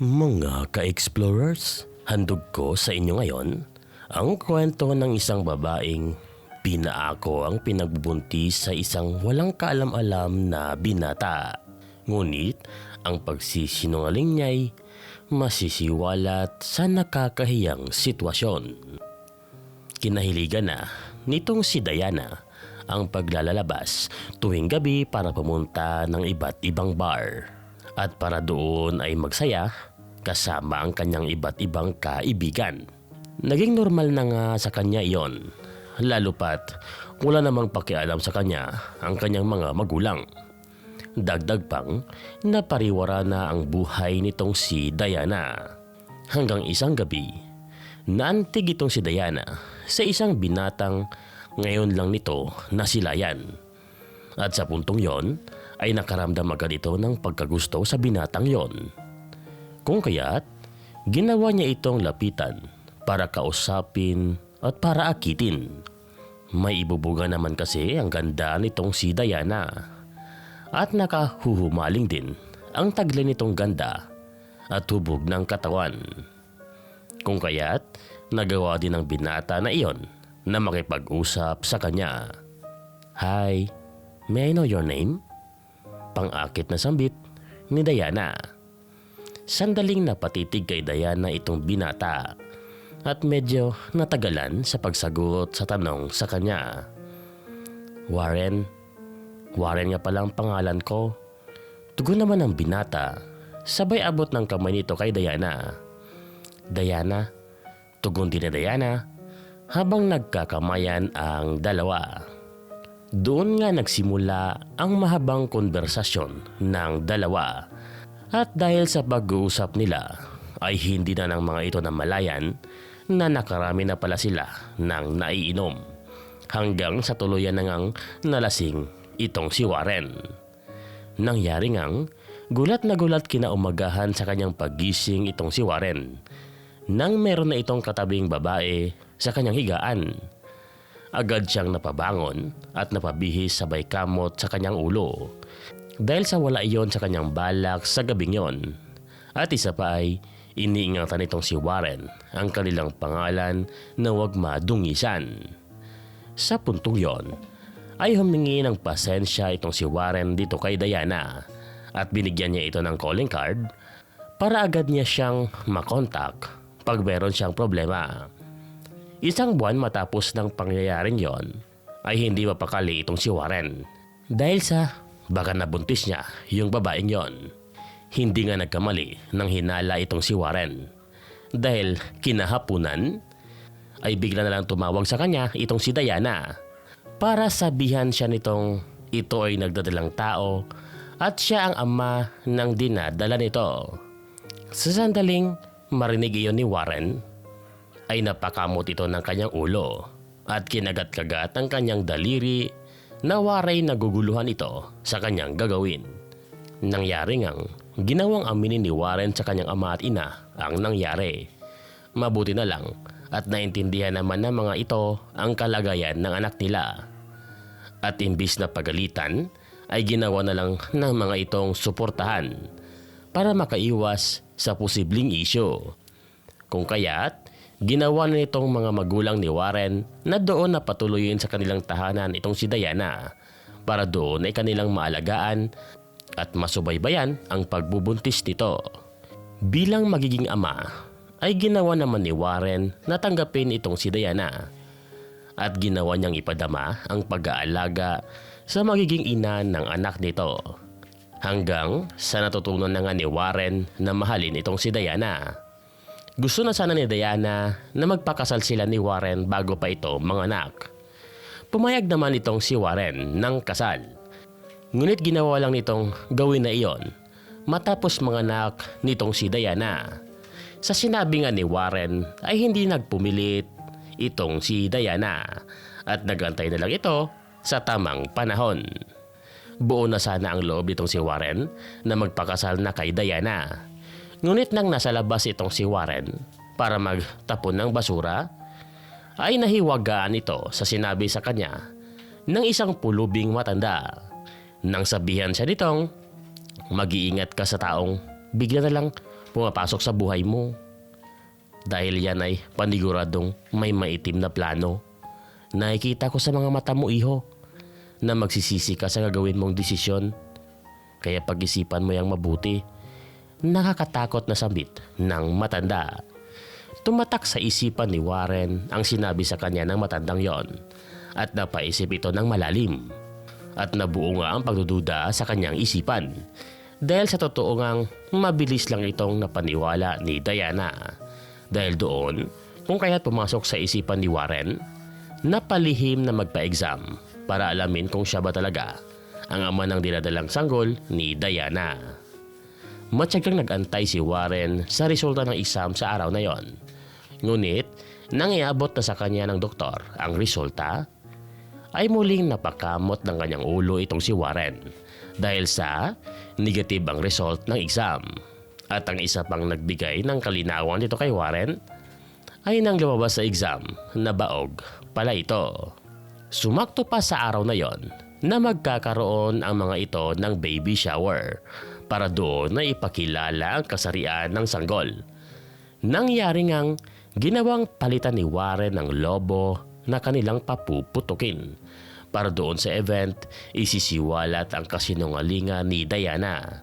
Mga ka-explorers, handog ko sa inyo ngayon ang kwento ng isang babaeng pinaako ang pinagbubuntis sa isang walang kaalam-alam na binata. Ngunit ang pagsisinungaling niya'y masisiwalat sa nakakahiyang sitwasyon. Kinahiligan na nitong si Diana ang paglalalabas tuwing gabi para pumunta ng iba't ibang bar at para doon ay magsaya kasama ang kanyang iba't ibang kaibigan. Naging normal na nga sa kanya iyon, lalo pat wala namang pakialam sa kanya ang kanyang mga magulang. Dagdag pang napariwara na ang buhay nitong si Diana. Hanggang isang gabi, naantig itong si Diana sa isang binatang ngayon lang nito nasilayan. At sa puntong yon ay nakaramdam agad ito ng pagkagusto sa binatang yon. Kung kaya't ginawa niya itong lapitan para kausapin at para akitin. May ibubuga naman kasi ang ganda nitong si Diana. At nakahuhumaling din ang taglay nitong ganda at hubog ng katawan. Kung kaya't nagawa din ng binata na iyon na makipag-usap sa kanya. Hi, may I know your name? Pang-akit na sambit ni Diana. Sandaling napatitig kay Diana itong binata at medyo natagalan sa pagsagot sa tanong sa kanya. Warren, Warren nga pala ang pangalan ko. Tugon naman ang binata. Sabay abot ng kamay nito kay Diana. Diana, tugon din ni Diana habang nagkakamayan ang dalawa. Doon nga nagsimula ang mahabang konversasyon ng dalawa. At dahil sa pag-uusap nila ay hindi na ng mga ito na malayan na nakarami na pala sila ng naiinom. Hanggang sa tuluyan na ngang nalasing itong si Warren. Nangyari ngang gulat na gulat kinaumagahan sa kanyang pagising itong si Warren nang meron na itong katabing babae sa kanyang higaan. Agad siyang napabangon at napabihis sabay kamot sa kanyang ulo dahil sa wala iyon sa kanyang balak sa gabing yon. At isa pa ay iniingatan nitong si Warren ang kanilang pangalan na huwag madungisan. Sa puntong yon ay humingi ng pasensya itong si Warren dito kay Diana at binigyan niya ito ng calling card para agad niya siyang makontak pag meron siyang problema. Isang buwan matapos ng pangyayaring yon ay hindi mapakali itong si Warren dahil sa baka nabuntis niya yung babaeng yon. Hindi nga nagkamali nang hinala itong si Warren dahil kinahapunan ay bigla na lang tumawag sa kanya itong si Diana para sabihan siya nitong ito ay nagdadalang tao at siya ang ama ng dinadala nito. Sa sandaling marinig iyon ni Warren ay napakamot ito ng kanyang ulo at kinagat-kagat ang kanyang daliri na waray naguguluhan ito sa kanyang gagawin. Nangyari ngang ginawang aminin ni Warren sa kanyang ama at ina ang nangyari. Mabuti na lang at naintindihan naman ng mga ito ang kalagayan ng anak nila. At imbis na pagalitan ay ginawa na lang ng mga itong suportahan para makaiwas sa posibleng isyo. Kung kaya't Ginawa na nitong mga magulang ni Warren na doon na patuloyin sa kanilang tahanan itong si Diana para doon ay kanilang maalagaan at masubaybayan ang pagbubuntis nito. Bilang magiging ama ay ginawa naman ni Warren na tanggapin itong si Diana at ginawa niyang ipadama ang pag-aalaga sa magiging ina ng anak nito. Hanggang sa natutunan na nga ni Warren na mahalin itong si Diana. Gusto na sana ni Diana na magpakasal sila ni Warren bago pa ito manganak. Pumayag naman itong si Warren ng kasal. Ngunit ginawa lang nitong gawin na iyon matapos manganak nitong si Diana. Sa sinabi nga ni Warren ay hindi nagpumilit itong si Diana at nagantay na lang ito sa tamang panahon. Buo na sana ang loob nitong si Warren na magpakasal na kay Diana. Ngunit nang nasa labas itong si Warren para magtapon ng basura, ay nahiwagaan ito sa sinabi sa kanya ng isang pulubing matanda. Nang sabihan siya nitong, mag-iingat ka sa taong bigla na lang pumapasok sa buhay mo. Dahil yan ay paniguradong may maitim na plano. Nakikita ko sa mga mata mo, iho, na magsisisi ka sa gagawin mong desisyon. Kaya pag-isipan mo yung mabuti. Nakakatakot na sambit ng matanda. Tumatak sa isipan ni Warren ang sinabi sa kanya ng matandang yon at napaisip ito ng malalim. At nabuo nga ang pagdududa sa kanyang isipan. Dahil sa totoo ngang mabilis lang itong napaniwala ni Diana. Dahil doon, kung kaya't pumasok sa isipan ni Warren, napalihim na magpa-exam para alamin kung siya ba talaga ang ama ng dinadalang sanggol ni Diana. Matyagang nag-antay si Warren sa resulta ng exam sa araw na yon. Ngunit, nang iabot na sa kanya ng doktor ang resulta, ay muling napakamot ng kanyang ulo itong si Warren dahil sa negative ang result ng exam. At ang isa pang nagbigay ng kalinawan dito kay Warren ay nang lumabas sa exam na baog pala ito. Sumakto pa sa araw na yon na magkakaroon ang mga ito ng baby shower para doon na ipakilala ang kasarian ng sanggol. Nangyari ngang ginawang palitan ni Warren ng lobo na kanilang papuputukin. Para doon sa event, isisiwalat ang kasinungalingan ni Diana.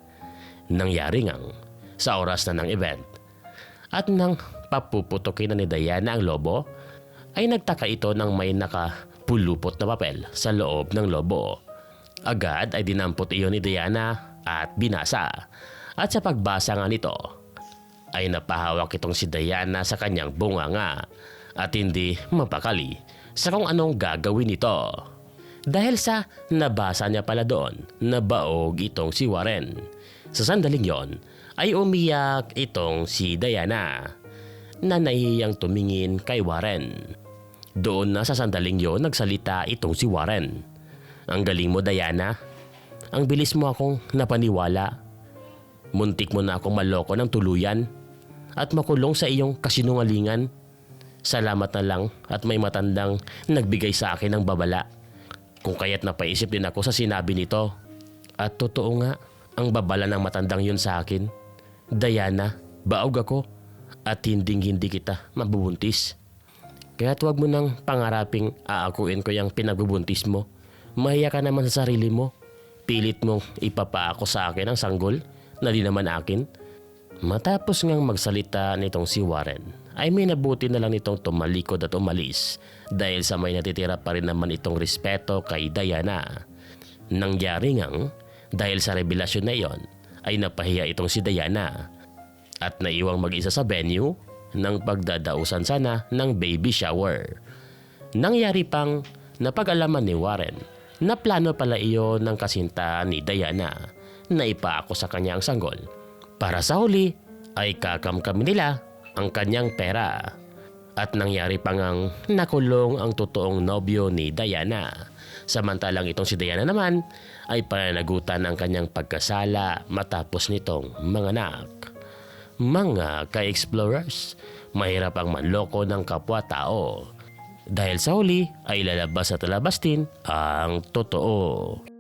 Nangyari ngang sa oras na ng event. At nang papuputukin na ni Diana ang lobo, ay nagtaka ito ng may nakapulupot na papel sa loob ng lobo. Agad ay dinampot iyon ni Diana at binasa. At sa pagbasa nga nito, ay napahawak itong si Diana sa kanyang bunganga at hindi mapakali sa kung anong gagawin nito. Dahil sa nabasa niya pala doon na baog itong si Warren. Sa sandaling yon ay umiyak itong si Diana na nahihiyang tumingin kay Warren. Doon na sa sandaling yon nagsalita itong si Warren. Ang galing mo Diana. Ang bilis mo akong napaniwala. Muntik mo na akong maloko ng tuluyan at makulong sa iyong kasinungalingan. Salamat na lang at may matandang nagbigay sa akin ng babala. Kung kaya't napaisip din ako sa sinabi nito. At totoo nga, ang babala ng matandang yun sa akin. Diana, baog ako at hinding hindi kita mabubuntis. Kaya't huwag mo nang pangaraping aakuin ko yung pinagbubuntis mo. Mahiya ka naman sa sarili mo. Pilit mong ipapaako sa akin ang sanggol na di naman akin. Matapos ngang magsalita nitong si Warren, ay may nabuti na lang nitong tumalikod at umalis dahil sa may natitira pa rin naman itong respeto kay Diana. Nangyari ngang dahil sa revelasyon na iyon ay napahiya itong si Diana at naiwang mag-isa sa venue ng pagdadausan sana ng baby shower. Nangyari pang napag-alaman ni Warren na plano pala iyon ng kasintahan ni Diana na ipaako sa kanya ang sanggol. Para sa huli ay kakamkam nila ang kanyang pera. At nangyari pa ngang nakulong ang totoong nobyo ni Diana. Samantalang itong si Diana naman ay pananagutan ang kanyang pagkasala matapos nitong manganak. Mga ka-explorers, mahirap ang manloko ng kapwa-tao. Dahil sa huli ay lalabas at lalabas din ang totoo.